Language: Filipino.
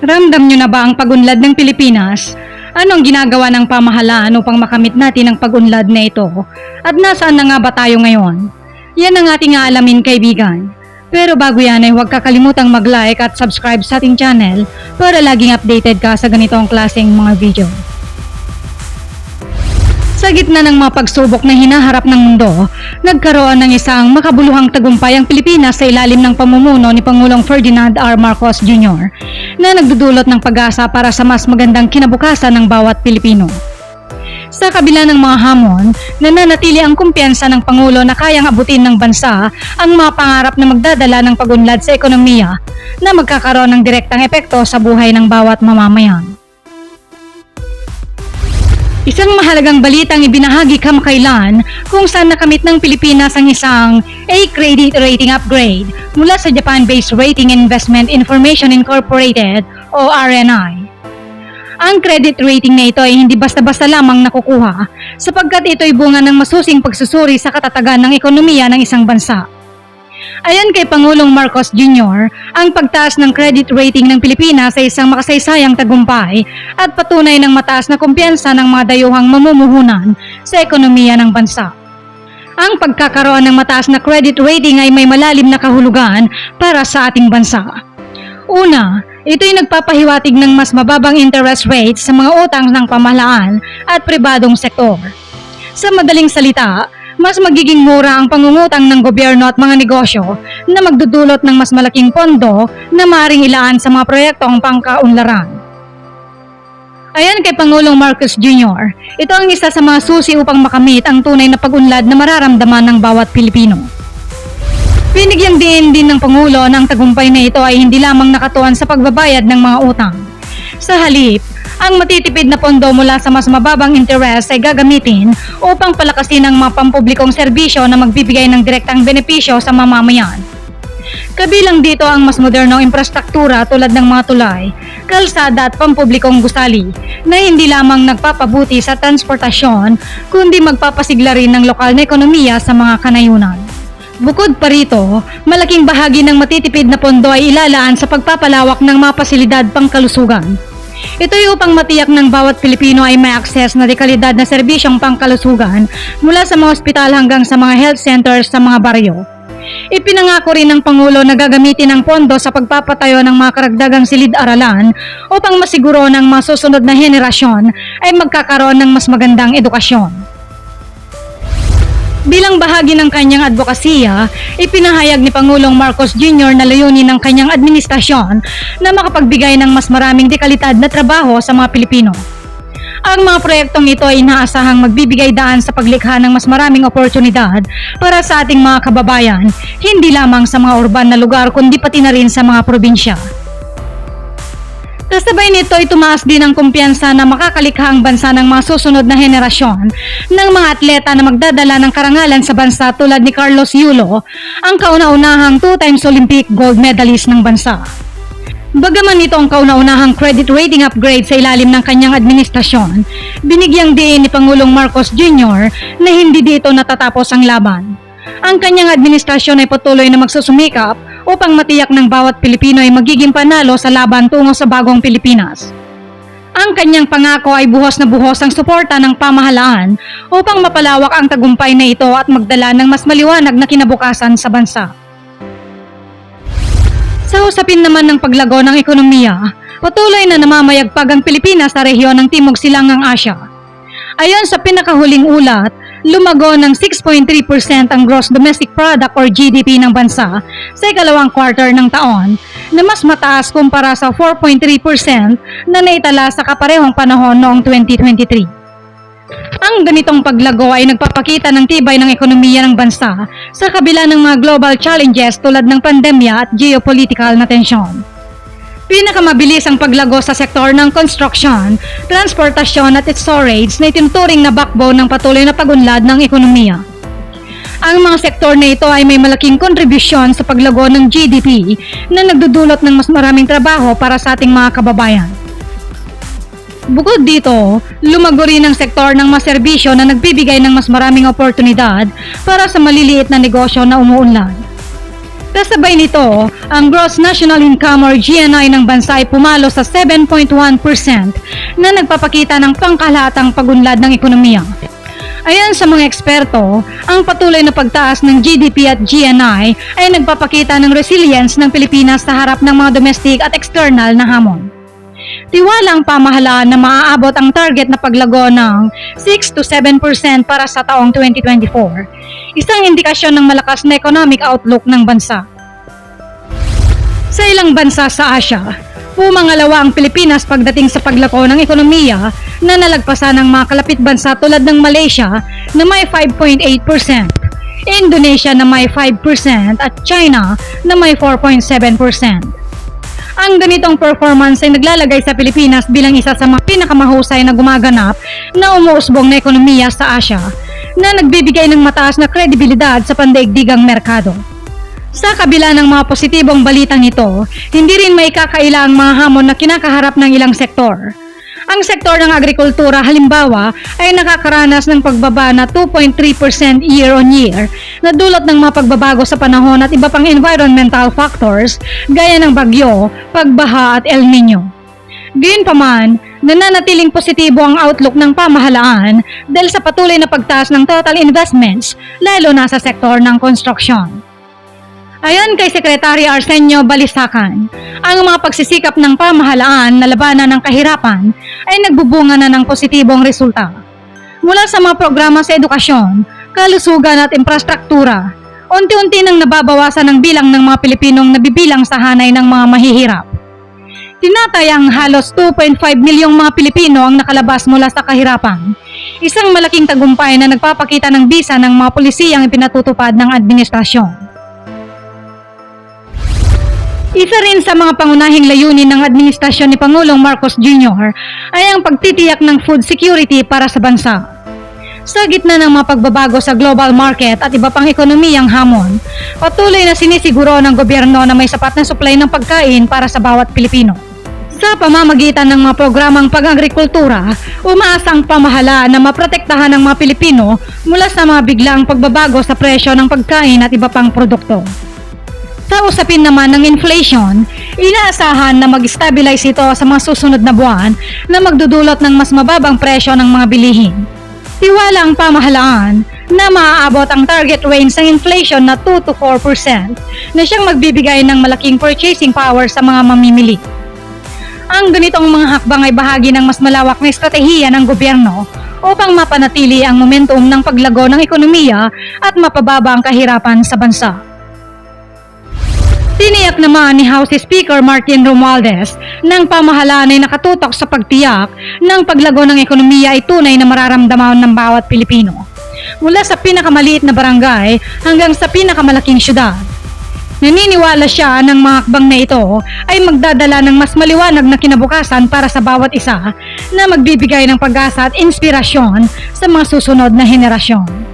Ramdam nyo na ba ang pagunlad ng Pilipinas? Anong ginagawa ng pamahalaan upang makamit natin ang pagunlad na ito? At nasaan na nga ba tayo ngayon? Yan ang ating aalamin kaibigan. Pero bago yan ay huwag kakalimutang mag-like at subscribe sa ating channel para laging updated ka sa ganitong klaseng mga video. Gitna ng mga pagsubok na hinaharap ng mundo, nagkaroon ng isang makabuluhang tagumpay ang Pilipinas sa ilalim ng pamumuno ni Pangulong Ferdinand R. Marcos Jr. na nagdudulot ng pag-asa para sa mas magandang kinabukasan ng bawat Pilipino. Sa kabila ng mga hamon, nananatili ang kumpiyansa ng Pangulo na kayang abutin ng bansa ang mga pangarap na magdadala ng pagunlad sa ekonomiya na magkakaroon ng direktang epekto sa buhay ng bawat mamamayan. Isang mahalagang balitang ibinahagi kamakailan kung saan nakamit ng Pilipinas ang isang A credit rating upgrade mula sa Japan-based Rating Investment Information Incorporated o RNI. Ang credit rating na ito ay hindi basta-basta lamang nakukuha sapagkat ito ay bunga ng masusing pagsusuri sa katatagan ng ekonomiya ng isang bansa. Ayon kay Pangulong Marcos Jr., ang pagtaas ng credit rating ng Pilipinas ay isang makasaysayang tagumpay at patunay ng mataas na kumpiyansa ng mga dayuhang mamumuhunan sa ekonomiya ng bansa. Ang pagkakaroon ng mataas na credit rating ay may malalim na kahulugan para sa ating bansa. Una, ito'y nagpapahiwatig ng mas mababang interest rates sa mga utang ng pamahalaan at pribadong sektor. Sa madaling salita, mas magiging mura ang pangungutang ng gobyerno at mga negosyo na magdudulot ng mas malaking pondo na maaaring ilaan sa mga proyektong pangkaunlaran. Ayon kay Pangulong Marcos Jr., ito ang isa sa mga susi upang makamit ang tunay na pag-unlad na mararamdaman ng bawat Pilipino. Binigyang diin din ng Pangulo na ang tagumpay na ito ay hindi lamang nakatuan sa pagbabayad ng mga utang. Sa halip, ang matitipid na pondo mula sa mas mababang interest ay gagamitin upang palakasin ang mga pampublikong serbisyo na magbibigay ng direktang benepisyo sa mamamayan. Kabilang dito ang mas modernong infrastruktura tulad ng mga tulay, kalsada at pampublikong gusali na hindi lamang nagpapabuti sa transportasyon kundi magpapasigla rin ng lokal na ekonomiya sa mga kanayunan. Bukod pa rito, malaking bahagi ng matitipid na pondo ay ilalaan sa pagpapalawak ng mga pasilidad pangkalusugan. Ito ay upang matiyak ng bawat Pilipino ay may akses na dekalidad na serbisyong pangkalusugan mula sa mga ospital hanggang sa mga health centers sa mga baryo. Ipinangako rin ng Pangulo na gagamitin ang pondo sa pagpapatayo ng mga karagdagang silid-aralan upang masiguro ng mga susunod na henerasyon ay magkakaroon ng mas magandang edukasyon. Bilang bahagi ng kanyang advokasya, ipinahayag ni Pangulong Marcos Jr. na layunin ng kanyang administrasyon na makapagbigay ng mas maraming dekalidad na trabaho sa mga Pilipino. Ang mga proyektong ito ay inaasahang magbibigay daan sa paglikha ng mas maraming oportunidad para sa ating mga kababayan, hindi lamang sa mga urban na lugar kundi pati na rin sa mga probinsya. Kasabay nito ay tumaas din ang kumpiyansa na makakalikha ang bansa ng mga susunod na henerasyon ng mga atleta na magdadala ng karangalan sa bansa tulad ni Carlos Yulo, ang kauna-unahang two times Olympic gold medalist ng bansa. Bagaman ito ang kauna-unahang credit rating upgrade sa ilalim ng kanyang administrasyon, binigyang diin ni Pangulong Marcos Jr. na hindi dito natatapos ang laban. Ang kanyang administrasyon ay patuloy na magsusumikap upang matiyak ng bawat Pilipino ay magiging panalo sa laban tungo sa bagong Pilipinas. Ang kanyang pangako ay buhos na buhos ang suporta ng pamahalaan upang mapalawak ang tagumpay na ito at magdala ng mas maliwanag na kinabukasan sa bansa. Sa usapin naman ng paglago ng ekonomiya, patuloy na namamayagpag ang Pilipinas sa rehiyon ng Timog Silangang Asya. Ayon sa pinakahuling ulat, lumago ng 6.3% ang gross domestic product or GDP ng bansa sa ikalawang quarter ng taon na mas mataas kumpara sa 4.3% na naitala sa kaparehong panahon noong 2023. Ang ganitong paglago ay nagpapakita ng tibay ng ekonomiya ng bansa sa kabila ng mga global challenges tulad ng pandemya at geopolitical na tensyon. Pinakamabilis ang paglago sa sektor ng construction, transportasyon at storage na itinuturing na backbone ng patuloy na pagunlad ng ekonomiya. Ang mga sektor na ito ay may malaking kontribusyon sa paglago ng GDP na nagdudulot ng mas maraming trabaho para sa ating mga kababayan. Bukod dito, lumago rin ang sektor ng mga serbisyo na nagbibigay ng mas maraming oportunidad para sa maliliit na negosyo na umuunlad. Kasabay nito, ang Gross National Income or GNI ng bansa ay pumalo sa 7.1% na nagpapakita ng pangkalahatang pagunlad ng ekonomiya. Ayon sa mga eksperto, ang patuloy na pagtaas ng GDP at GNI ay nagpapakita ng resilience ng Pilipinas sa harap ng mga domestic at external na hamon. Tiwala ang pamahalaan na maaabot ang target na paglago ng 6 to 7% para sa taong 2024, isang indikasyon ng malakas na economic outlook ng bansa. Sa ilang bansa sa Asia, pumangalawa ang Pilipinas pagdating sa paglako ng ekonomiya na nalagpasan ng mga kalapit bansa tulad ng Malaysia na may 5.8%, Indonesia na may 5% at China na may 4.7%. Ang ganitong performance ay naglalagay sa Pilipinas bilang isa sa mga pinakamahusay na gumaganap na umuusbong na ekonomiya sa Asia na nagbibigay ng mataas na kredibilidad sa pandaigdigang merkado. Sa kabila ng mga positibong balitang ito, hindi rin may kakaila ang mga hamon na kinakaharap ng ilang sektor. Ang sektor ng agrikultura halimbawa ay nakakaranas ng pagbaba na 2.3% year on year na dulot ng mga pagbabago sa panahon at iba pang environmental factors gaya ng bagyo, pagbaha at El Nino. Gayunpaman, nananatiling positibo ang outlook ng pamahalaan dahil sa patuloy na pagtaas ng total investments lalo na sa sektor ng construction. Ayon kay Secretary Arsenio Balisacan, ang mga pagsisikap ng pamahalaan na labanan ng kahirapan ay nagbubunga na ng positibong resulta. Mula sa mga programa sa edukasyon, kalusugan at infrastruktura, unti-unti nang nababawasan ang bilang ng mga Pilipinong nabibilang sa hanay ng mga mahihirap. Tinatayang halos 2.5 milyong mga Pilipino ang nakalabas mula sa kahirapan. Isang malaking tagumpay na nagpapakita ng bisa ng mga pulisiyang ipinatutupad ng administrasyon. Isa rin sa mga pangunahing layunin ng administrasyon ni Pangulong Marcos Jr. ay ang pagtitiyak ng food security para sa bansa. Sa gitna ng mga pagbabago sa global market at iba pang ekonomiyang hamon, patuloy na sinisiguro ng gobyerno na may sapat na supply ng pagkain para sa bawat Pilipino. Sa pamamagitan ng mga programang pag-agrikultura, umaasa ang pamahala na maprotektahan ng mga Pilipino mula sa mga biglang pagbabago sa presyo ng pagkain at iba pang produkto. Sa usapin naman ng inflation, inaasahan na mag-stabilize ito sa mga susunod na buwan na magdudulot ng mas mababang presyo ng mga bilihin. Tiwala ang pamahalaan na maaabot ang target range ng inflation na 2 to 4% na siyang magbibigay ng malaking purchasing power sa mga mamimili. Ang ganitong mga hakbang ay bahagi ng mas malawak na estratehiya ng gobyerno upang mapanatili ang momentum ng paglago ng ekonomiya at mapababa ang kahirapan sa bansa. Tiniyak naman ni House Speaker Martin Romualdez ng pamahalaan ay nakatutok sa pagtiyak ng paglago ng ekonomiya ay tunay na mararamdaman ng bawat Pilipino. Mula sa pinakamaliit na barangay hanggang sa pinakamalaking syudad. Naniniwala siya ng mga hakbang na ito ay magdadala ng mas maliwanag na kinabukasan para sa bawat isa na magbibigay ng pag-asa at inspirasyon sa mga susunod na henerasyon.